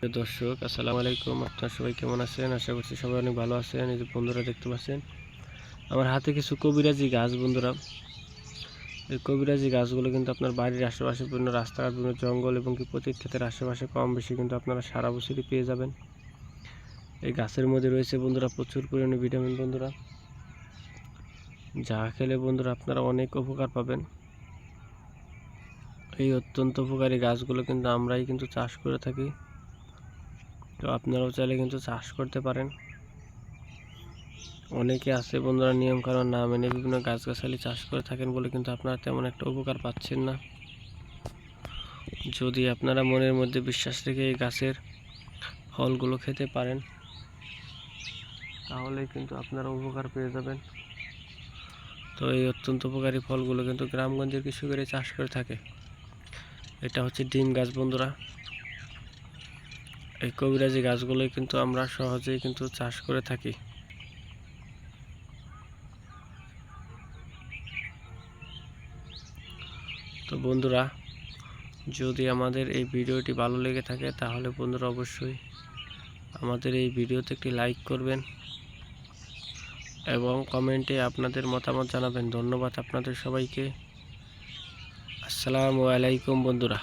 দর্শক, আসসালামু আলাইকুম। আপনার সবাই কেমন আছেন? আশা করছি সবাই অনেক ভালো আছেন। এই যে বন্ধুরা দেখতে পাচ্ছেন, আমার হাতে কিছু কবিরাজি গাছ বন্ধুরা। এই কবিরাজি গাছগুলো কিন্তু আপনার বাড়ির আশেপাশে বিভিন্ন রাস্তাঘাট, বিভিন্ন জঙ্গল এবং কি প্রতি ক্ষেতের আশেপাশে কম বেশি কিন্তু আপনারা সারা বছরই পেয়ে যাবেন। এই গাছের মধ্যে রয়েছে বন্ধুরা প্রচুর পরিমাণে ভিটামিন বন্ধুরা। যা খেলে বন্ধুরা আপনারা অনেক উপকার পাবেন। এই অত্যন্ত উপকারী গাছগুলো কিন্তু আমরাই কিন্তু চাষ করে থাকি। তো আপনারাও চাইলে কিন্তু চাষ করতে পারেন। অনেকে আছে বন্ধুরা নিয়ম কারণ না মেনে বিভিন্ন গাছগাছালি চাষ করে থাকেন বলে কিন্তু আপনারা তেমন একটা উপকার পাচ্ছেন না। যদি আপনারা মনের মধ্যে বিশ্বাস রেখে এই গাছের ফলগুলো খেতে পারেন তাহলে কিন্তু আপনারা উপকার পেয়ে যাবেন। তো এই অত্যন্ত উপকারী ফলগুলো কিন্তু গ্রামগঞ্জের কৃষকেরাই চাষ করে থাকে। এটা হচ্ছে ডিম গাছ বন্ধুরা। এই কবিরাজি গাছগুলোই কিন্তু আমরা সহজেই কিন্তু চাষ করে থাকি। তো বন্ধুরা, যদি আমাদের এই ভিডিওটি ভালো লেগে থাকে, তাহলে বন্ধুরা অবশ্যই আমাদের এই ভিডিওতে একটি লাইক করবেন এবং কমেন্টে আপনাদের মতামত জানাবেন। ধন্যবাদ আপনাদের সবাইকে। আসসালামু আলাইকুম বন্ধুরা।